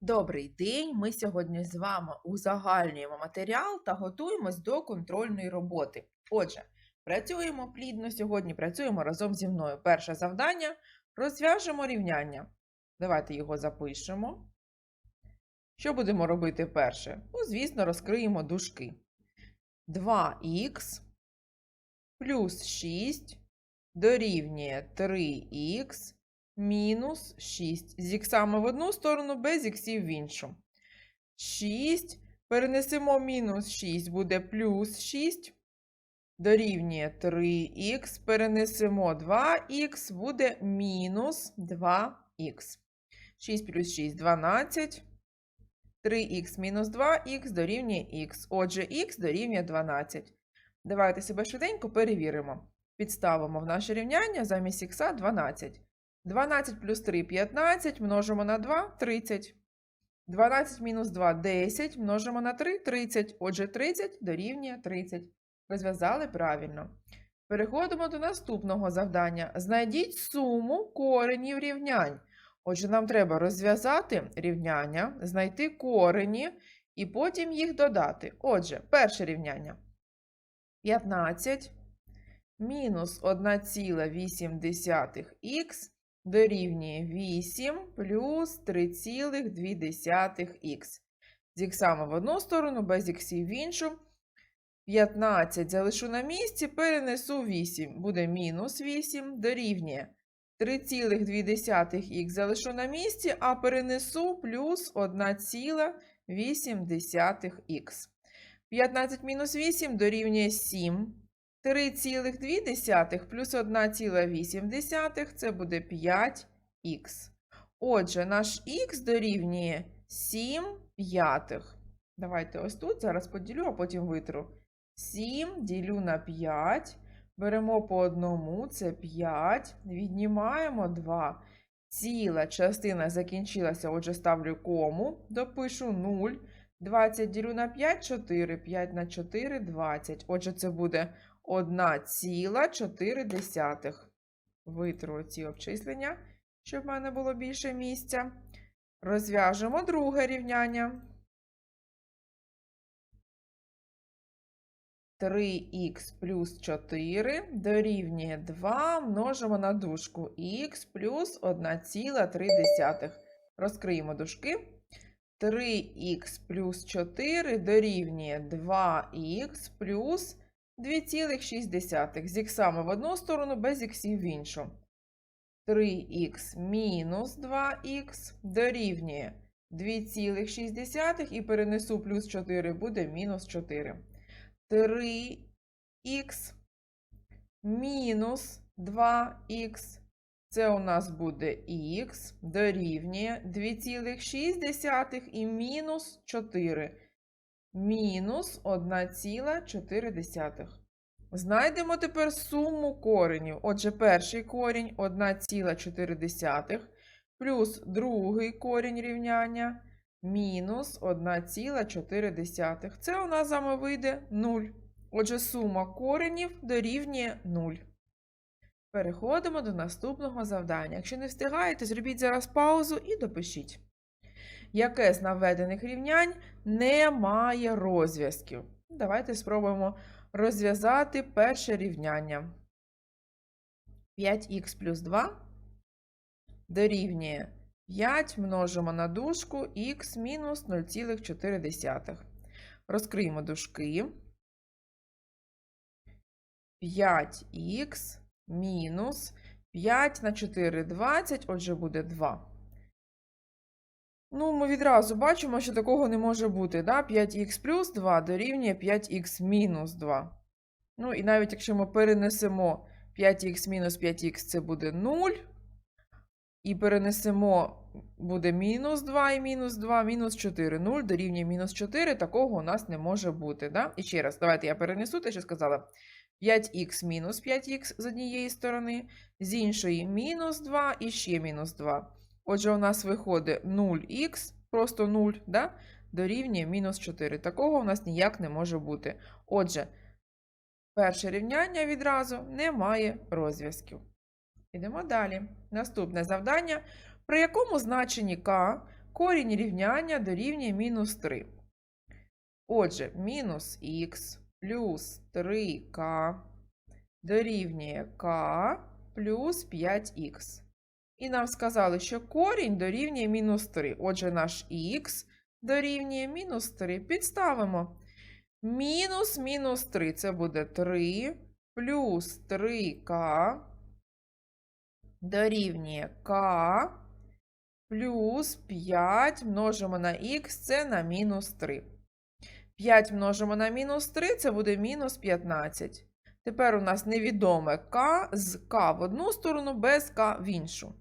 Добрий день! Ми сьогодні з вами узагальнюємо матеріал та готуємось до контрольної роботи. Отже, працюємо плідно сьогодні, працюємо разом зі мною. Перше завдання розв'яжемо рівняння. Давайте його запишемо. Що будемо робити перше? Ну, звісно, розкриємо дужки. 2х плюс 6 дорівнює 3х мінус 6. З іксами в одну сторону, без іксів в іншу. 6. Перенесемо мінус 6, буде плюс 6. Дорівнює 3х. Перенесемо 2х, буде мінус 2х. 6 плюс 6 12. 3х мінус 2х дорівнює х. Отже, х дорівнює 12. Давайте себе швиденько перевіримо. Підставимо в наше рівняння замість х 12. 12 плюс 3 – 15, множимо на 2 – 30. 12 мінус 2 – 10, множимо на 3 – 30. Отже, 30 дорівнює 30. Розв'язали правильно. Переходимо до наступного завдання. Знайдіть суму коренів рівнянь. Отже, нам треба розв'язати рівняння, знайти корені і потім їх додати. Отже, перше рівняння. 15 мінус 1,8х дорівнює 8 плюс 3,2х. З іксами в одну сторону, без іксів в іншу. 15 залишу на місці, перенесу 8. Буде мінус 8 дорівнює 3,2х залишу на місці, а перенесу плюс 1,8х. 15 мінус 8 дорівнює 7. 3,2 плюс 1,8 це буде 5х. Отже, наш х дорівнює 7 п'ятих. Давайте ось тут зараз поділю, а потім витру. 7 ділю на 5. Беремо по одному, це 5. Віднімаємо 2. Ціла частина закінчилася, отже, ставлю кому, допишу 0. 20 ділю на 5 4. 5 на 4 20. Отже, це буде 1,4. Витру ці обчислення, щоб в мене було більше місця. Розв'яжемо друге рівняння. 3х плюс 4 дорівнює 2 множимо на дужку х плюс 1,3. Розкриємо дужки. 3х плюс 4 дорівнює 2х плюс 2,6. З в одну сторону, без іксів в іншу. 3х мінус 2х дорівнює 2,6 і перенесу плюс 4 буде мінус 4. 3х мінус 2х. Це у нас буде х дорівнює 2,6 і мінус 4 мінус 1,4. Знайдемо тепер суму коренів. Отже, перший корінь 1,4 плюс другий корінь рівняння мінус 1,4. Це у нас з вами вийде 0. Отже, сума коренів дорівнює 0. Переходимо до наступного завдання. Якщо не встигаєте, зробіть зараз паузу і допишіть яке з наведених рівнянь не має розв'язків. Давайте спробуємо розв'язати перше рівняння. 5х плюс 2 дорівнює 5 множимо на дужку х мінус 0,4. Розкриємо дужки. 5х мінус 5 на 4 20, отже, буде 2. Ну, ми відразу бачимо, що такого не може бути. Да? 5х плюс 2 дорівнює 5х мінус 2. Ну, і навіть якщо ми перенесемо 5х мінус 5х, це буде 0. І перенесемо буде мінус 2 і мінус 2, мінус 4. 0 дорівнює мінус 4, такого у нас не може бути. Да? І ще раз, давайте я перенесу те, що сказала. 5х мінус 5х з однієї сторони, з іншої мінус 2 і ще мінус 2. Отже, у нас виходить 0х, просто 0, да? дорівнює мінус 4. Такого у нас ніяк не може бути. Отже, перше рівняння відразу не має розв'язків. Ідемо далі. Наступне завдання, при якому значенні k корінь рівняння дорівнює мінус 3. Отже, мінус х плюс 3к дорівнює k плюс 5х. І нам сказали, що корінь дорівнює мінус 3. Отже, наш х дорівнює мінус 3. Підставимо. Мінус мінус 3 це буде 3 плюс 3к дорівнює k плюс 5 множимо на х, це на мінус 3. 5 множимо на мінус 3, це буде мінус 15. Тепер у нас невідоме k з k в одну сторону, без k в іншу.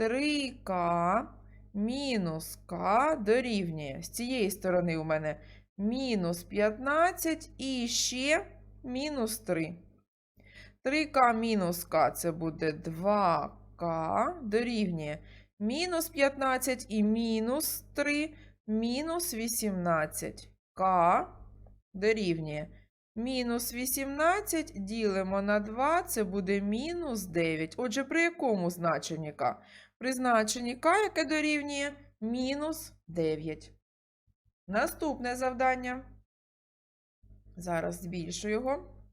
3k мінус k дорівнює. З цієї сторони у мене мінус 15 і ще мінус 3. 3k мінус k це буде 2k дорівнює мінус 15 і мінус 3, мінус 18. К дорівнює мінус 18 ділимо на 2, це буде мінус 9. Отже, при якому значенні К? При значенні К, яке дорівнює мінус 9. Наступне завдання. Зараз збільшу його.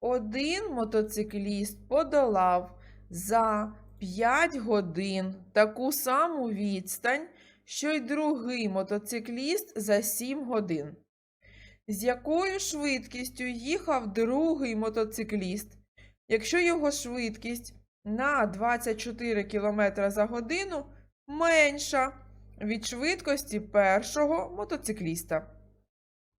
Один мотоцикліст подолав за 5 годин таку саму відстань, що й другий мотоцикліст за 7 годин. З якою швидкістю їхав другий мотоцикліст, якщо його швидкість на 24 км за годину менша від швидкості першого мотоцикліста?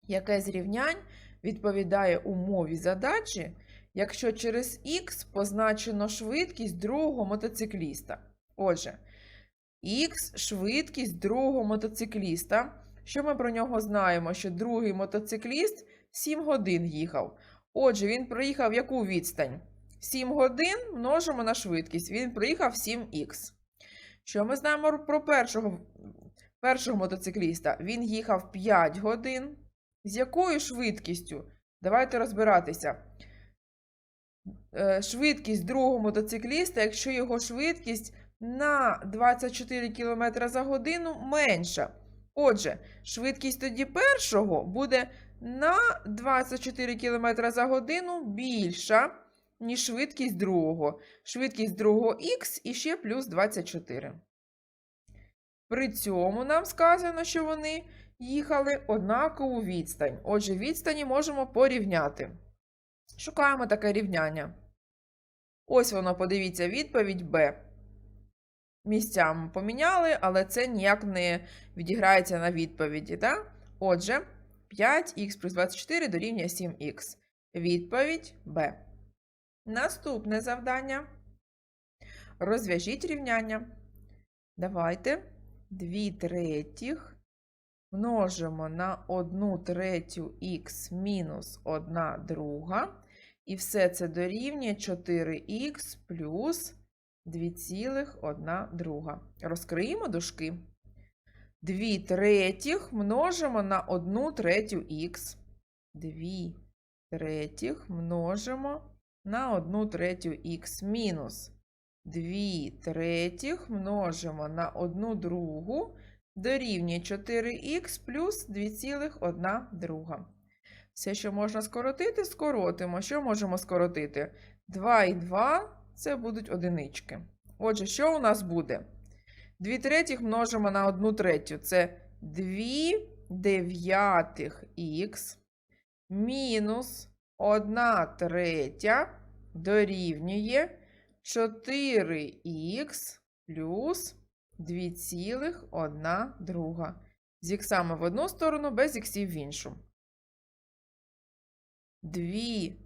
Яке з рівнянь відповідає умові задачі, якщо через х позначено швидкість другого мотоцикліста. Отже, х швидкість другого мотоцикліста. Що ми про нього знаємо? Що другий мотоцикліст 7 годин їхав. Отже, він проїхав яку відстань? 7 годин множимо на швидкість. Він проїхав 7х. Що ми знаємо про першого першого мотоцикліста? Він їхав 5 годин. З якою швидкістю? Давайте розбиратися. Е, швидкість другого мотоцикліста, якщо його швидкість на 24 км за годину менша. Отже, швидкість тоді першого буде на 24 км за годину більша, ніж швидкість другого. Швидкість другого х і ще плюс 24. При цьому нам сказано, що вони їхали однакову відстань. Отже, відстані можемо порівняти. Шукаємо таке рівняння. Ось воно, подивіться, відповідь Б. Місцями поміняли, але це ніяк не відіграється на відповіді. Так? Отже, 5х плюс 24 дорівнює 7х. Відповідь Б. Наступне завдання. Розв'яжіть рівняння. Давайте 2 третіх множимо на 1 третю х мінус 1 друга. І все це дорівнює 4х плюс 2,1 друга. Розкриємо дужки. 2 третіх множимо на 1 третю х. 2 третіх множимо на 1 третю х мінус 2 третіх множимо на 1 другу дорівнює 4х плюс 2,1 друга. Все, що можна скоротити, скоротимо. Що можемо скоротити? 2 і 2 це будуть одинички. Отже, що у нас буде? 2 третіх множимо на 1 третю. Це 2 дев'ятих х мінус 1 третя дорівнює 4х плюс 2,1 друга. З іксами в одну сторону, без іксів в іншу. 2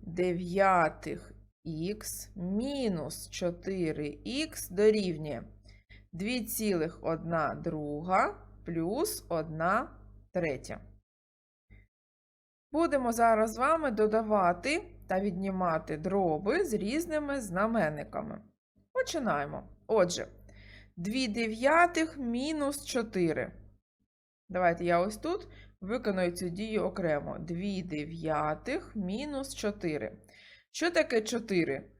дев'ятих х мінус 4х дорівнює 2,1 друга плюс 1 третя. Будемо зараз з вами додавати та віднімати дроби з різними знаменниками. Починаємо. Отже, 2 дев'ятих мінус 4. Давайте я ось тут виконую цю дію окремо. 2 дев'ятих мінус 4. Що таке 4?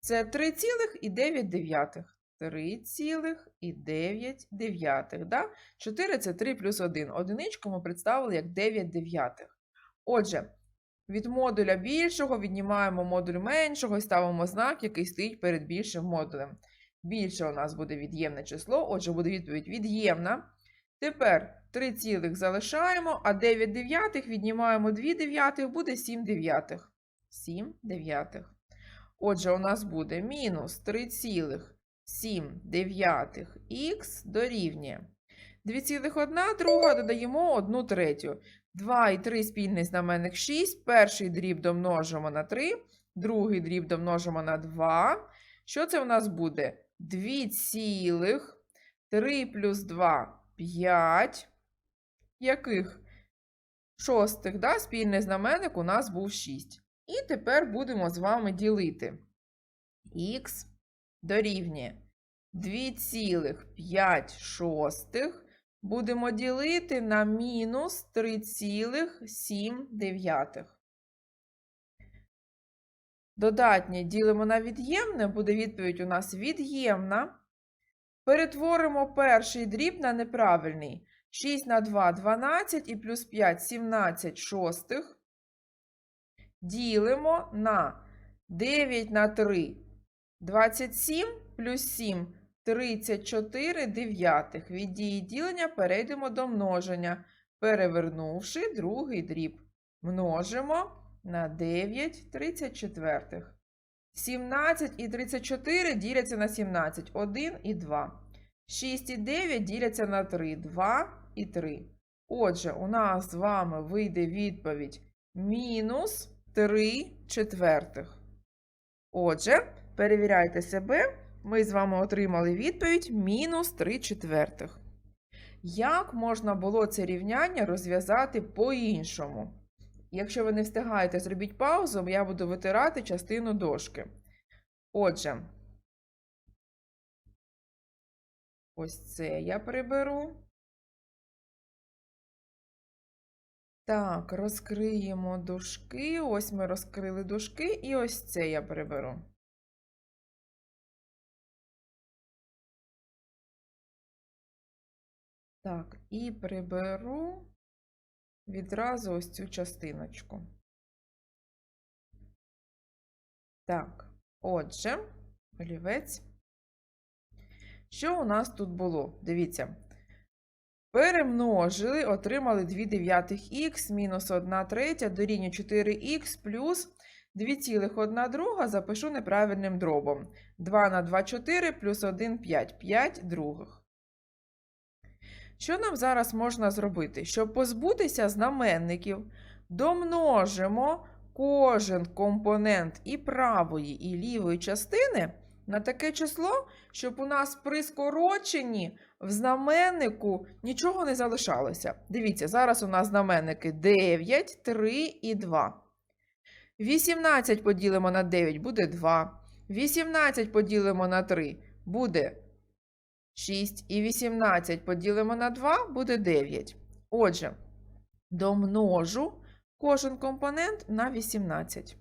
Це 3,9. 3,9. Да? 4 це 3 плюс 1. Одиничку ми представили як 9 дев'ятих. Отже, від модуля більшого віднімаємо модуль меншого і ставимо знак, який стоїть перед більшим модулем. Більше у нас буде від'ємне число, отже, буде відповідь від'ємна. Тепер 3 цілих залишаємо, а 9 дев'ятих віднімаємо 2 дев'ятих, буде 7 дев'ятих. 7 дев'ятих. Отже, у нас буде мінус 3,7 дев'ятих х дорівнює 2,1 друга додаємо 1 третю. 2 і 3 спільний знаменник 6. Перший дріб домножимо на 3, другий дріб домножимо на 2. Що це у нас буде? 2 цілих 3 плюс 2 5. Яких? Шостих, да? спільний знаменник у нас був 6. І тепер будемо з вами ділити. Х дорівнює 2,5 шостих будемо ділити на мінус 3,7. Додатнє ділимо на від'ємне, буде відповідь у нас від'ємна. Перетворимо перший дріб на неправильний. 6 на 2 – 12 і плюс 5 – 17 шостих. Ділимо на 9 на 3 – 27 плюс 7 – 34 дев'ятих. Від дії ділення перейдемо до множення, перевернувши другий дріб. Множимо на 9 34. 17 і 34 діляться на 17, 1 і 2. 6 і 9 діляться на 3, 2 і 3. Отже, у нас з вами вийде відповідь мінус 3 четвертих. Отже, перевіряйте себе. Ми з вами отримали відповідь мінус 3 четвертих. Як можна було це рівняння розв'язати по-іншому? Якщо ви не встигаєте, зробіть паузу, я буду витирати частину дошки. Отже, ось це я приберу. Так, розкриємо дужки. Ось ми розкрили дужки, і ось це я приберу. Так, і приберу відразу ось цю частиночку. Так, отже, олівець. Що у нас тут було? Дивіться. Перемножили, отримали 2 дев'ятих х мінус 1 третя дорівнює 4х плюс 2,1 друга запишу неправильним дробом. 2 на 2 – 4 плюс 1 – 5. 5 других. Що нам зараз можна зробити? Щоб позбутися знаменників, домножимо кожен компонент і правої, і лівої частини на таке число, щоб у нас при скороченні в знаменнику нічого не залишалося. Дивіться, зараз у нас знаменники 9, 3 і 2. 18 поділимо на 9 буде 2. 18 поділимо на 3 буде 6 і 18 поділимо на 2 буде 9. Отже, домножу кожен компонент на 18.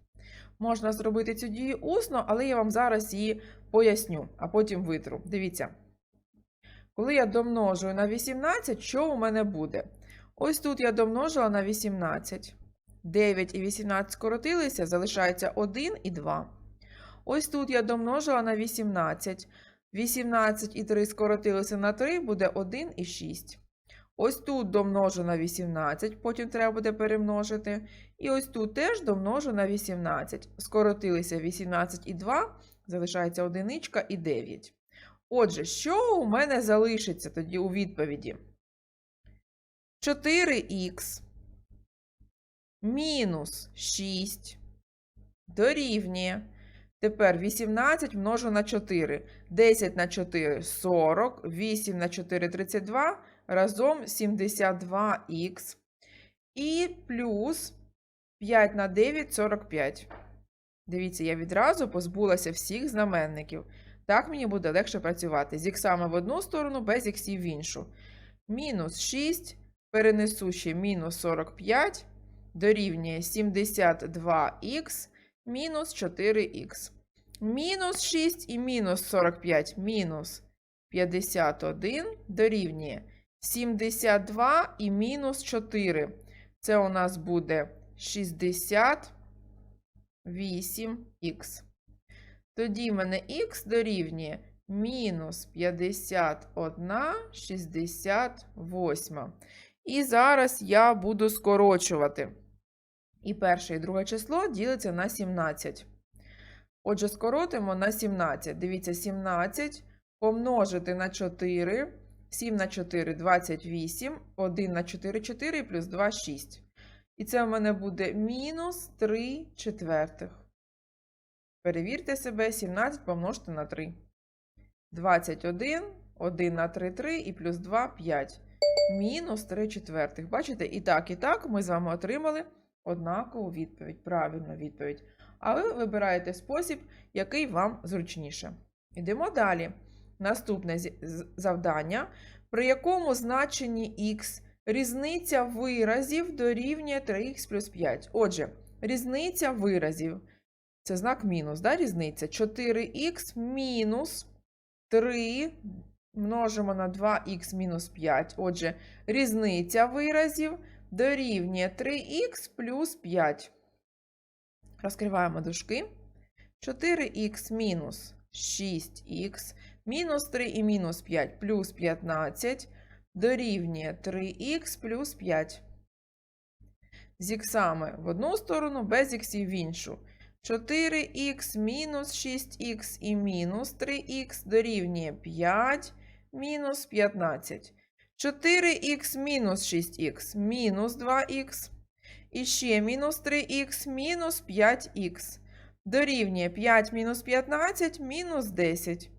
Можна зробити цю дію усно, але я вам зараз її поясню, а потім витру. Дивіться. Коли я домножую на 18, що у мене буде? Ось тут я домножила на 18. 9 і 18 скоротилися, залишається 1 і 2. Ось тут я домножила на 18. 18 і 3 скоротилися на 3, буде 1 і 6. Ось тут домножу на 18, потім треба буде перемножити. І ось тут теж домножу на 18. Скоротилися 18 і 2, залишається одиничка і 9. Отже, що у мене залишиться тоді у відповіді? 4х мінус 6 дорівнює. Тепер 18 множу на 4. 10 на 4 40, 8 на 4 32, разом 72х. І плюс 5 на 9 45. Дивіться, я відразу позбулася всіх знаменників. Так мені буде легше працювати. З іксами в одну сторону, без іксів в іншу. Мінус 6, перенесу ще мінус 45, дорівнює 72х мінус 4х. Мінус 6 і мінус 45 мінус 51 дорівнює 72 і мінус 4. Це у нас буде 68х. Тоді в мене х дорівнює мінус 51 68. І зараз я буду скорочувати. І перше і друге число ділиться на 17. Отже, скоротимо на 17. Дивіться, 17 помножити на 4. 7 на 4 – 28. 1 на 4 – 4 плюс 2 – 6. І це в мене буде мінус 3 четвертих. Перевірте себе, 17 помножте на 3. 21, 1 на 3 – 3 і плюс 2 – 5. Мінус 3 четвертих. Бачите, і так, і так ми з вами отримали однакову відповідь, правильну відповідь. А ви вибираєте спосіб, який вам зручніше. Йдемо далі. Наступне завдання, при якому значенні х різниця виразів дорівнює 3х плюс 5. Отже, різниця виразів. Це знак мінус, да, різниця? 4х мінус 3 множимо на 2х мінус 5. Отже, різниця виразів дорівнює 3х плюс 5. Розкриваємо дужки. 4х мінус 6х мінус 3 і мінус 5 плюс 15 дорівнює 3х плюс 5. З іксами в одну сторону, без іксів в іншу. 4х мінус 6х і мінус 3х дорівнює 5 мінус 15. 4х мінус 6х мінус 2х. І ще мінус 3х мінус 5х. Дорівнює 5 мінус 15 мінус 10.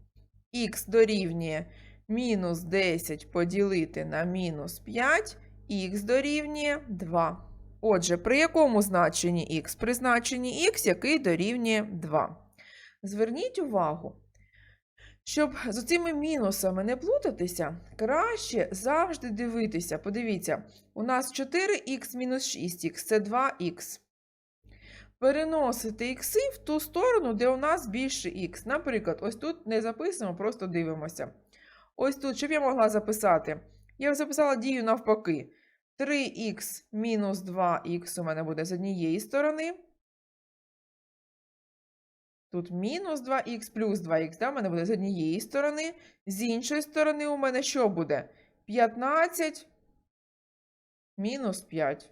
Х дорівнює мінус 10 поділити на мінус 5, х дорівнює 2. Отже, при якому значенні х? При значенні х, який дорівнює 2. Зверніть увагу, щоб з цими мінусами не плутатися, краще завжди дивитися. Подивіться, у нас 4х мінус 6х це 2х. Переносити ікси в ту сторону, де у нас більше х. Наприклад, ось тут не записуємо, просто дивимося. Ось тут, щоб я могла записати? Я записала дію навпаки. 3х мінус 2х у мене буде з однієї сторони. Тут мінус 2х плюс 2х, да, у мене буде з однієї сторони. З іншої сторони у мене що буде? 15 мінус 5.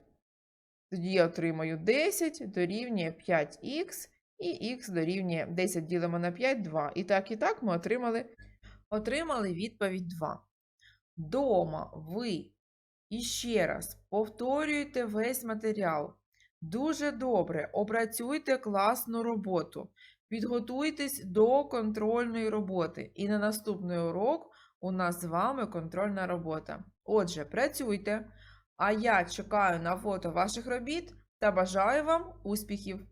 Тоді я отримаю 10 дорівнює 5х, і х дорівнює 10 ділимо на 5 – 2. І так, і так ми отримали, отримали відповідь 2. Дома ви іще раз повторюйте весь матеріал. Дуже добре опрацюйте класну роботу. Підготуйтесь до контрольної роботи. І на наступний урок у нас з вами контрольна робота. Отже, працюйте. А я чекаю на фото ваших робіт та бажаю вам успіхів!